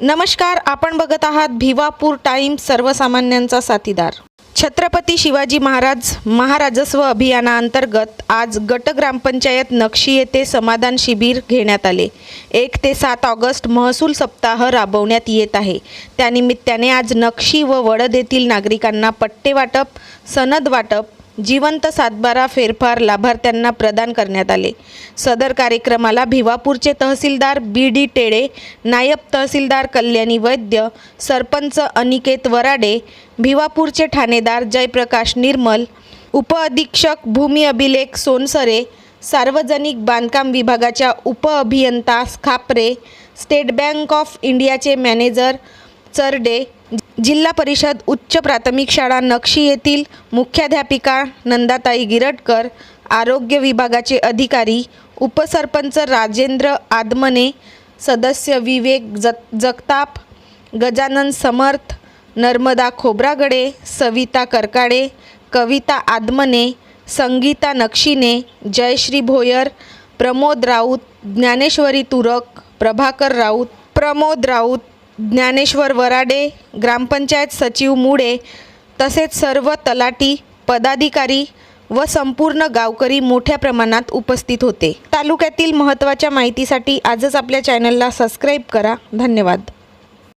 नमस्कार आपण बघत आहात भिवापूर टाइम सर्वसामान्यांचा साथीदार. छत्रपती शिवाजी महाराज महाराजस्व अभियानाअंतर्गत आज गट ग्रामपंचायत नक्षी येथे समाधान शिबिर घेण्यात आले. एक ते सात ऑगस्ट महसूल सप्ताह राबवण्यात येत आहे. त्यानिमित्ताने आज नक्षी व वडद येथील नागरिकांना पट्टे वाटप सनद वाटप जिवंत सातबारा फेरफार लाभार्थ्यांना प्रदान करण्यात आले. सदर कार्यक्रमाला भिवापूरचे तहसीलदार बी डी टेळे नायब तहसीलदार कल्याणी वैद्य सरपंच अनिकेत वराडे भिवापूरचे ठाणेदार जयप्रकाश निर्मल उपअधीक्षक भूमी अभिलेख सोनसरे सार्वजनिक बांधकाम विभागाच्या उपअभियंता खापरे स्टेट बँक ऑफ इंडियाचे मॅनेजर चरडे जिल्हा परिषद उच्च प्राथमिक शाळा नक्षी येथील मुख्याध्यापिका नंदाताई गिरटकर आरोग्य विभागाचे अधिकारी उपसरपंच राजेंद्र आदमने सदस्य विवेक जग जगताप गजानन समर्थ नर्मदा खोब्रागडे सविता करकाडे कविता आदमने संगीता नक्षीने जयश्री भोयर प्रमोद राऊत ज्ञानेश्वरी तुरक प्रभाकर राऊत प्रमोद राऊत ज्ञानेश्वर वराडे ग्रामपंचायत सचिव मुडे तसेच सर्व तलाटी पदाधिकारी व संपूर्ण गावकरी मोठ्या प्रमाणात उपस्थित होते. तालुक्यातील महत्त्वाच्या माहितीसाठी आजच आपल्या चॅनलला सबस्क्राईब करा. धन्यवाद.